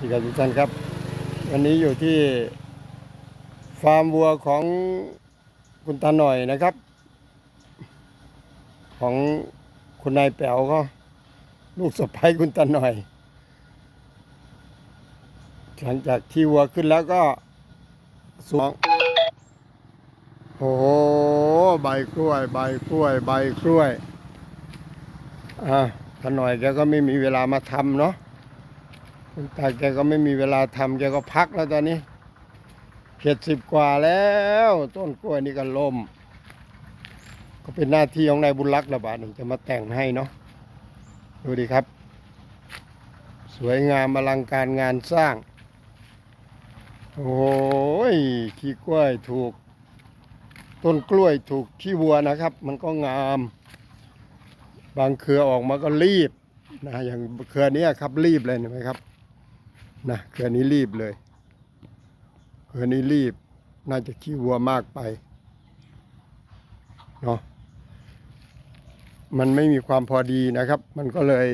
ที่ครับทุกท่านครับ วันนี้อยู่ที่ฟาร์มวัวของคุณตาหน่อยนะครับ ของคุณนายแป๋วก็ลูกสะใภ้คุณตาหน่อย หลังจากที่วัวขึ้นแล้วก็สวงโอ้โหใบกล้วย ใบกล้วย ใบกล้วยอ่าตาหน่อยแกก็ไม่มีเวลามาทำเนาะ คุณตาแกก็ไม่มีเวลาทำแกก็พักแล้วตอนนี้เจ็ดสิบกว่าแล้ว ต้นกล้วยนี่ก็ล่ม ก็เป็นหน้าที่ของนายบุญรักษ์ระบาดหนึ่งจะมาแต่งให้เนาะดูดิครับ สวยงามอลังการงานสร้าง โอ้ยขี้กล้วยถูก ต้นกล้วยถูกขี้วัวนะครับ มันก็งาม บางเครือออกมาก็รีบนะอย่างเครือนี้ครับรีบเลยเห็นไหมครับ นะเครือนี้รีบเลยเครือนี้รีบ น่าจะขี้วัวมากไปเนาะมันไม่มีความพอดีนะครับ มันก็เลย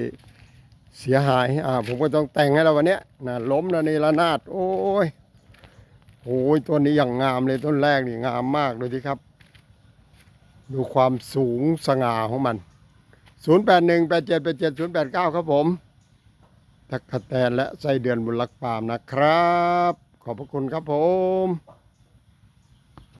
เสียหาย อ่า ผมก็ต้องแต่งให้เราวันนี้นะล้มนะในระนาด โอ้ยโอ้ยต้นนี้อย่างงามเลยต้นแรกนี่งามมากเลยที่ครับ ดูความสูงสง่าของมัน 0 8 1 8 7 8 7 0 8 9 ครับผม ตักกะแตนและไส้เดือนบุญลักษ์ฟาร์มนะครับ ขอบพระคุณครับผม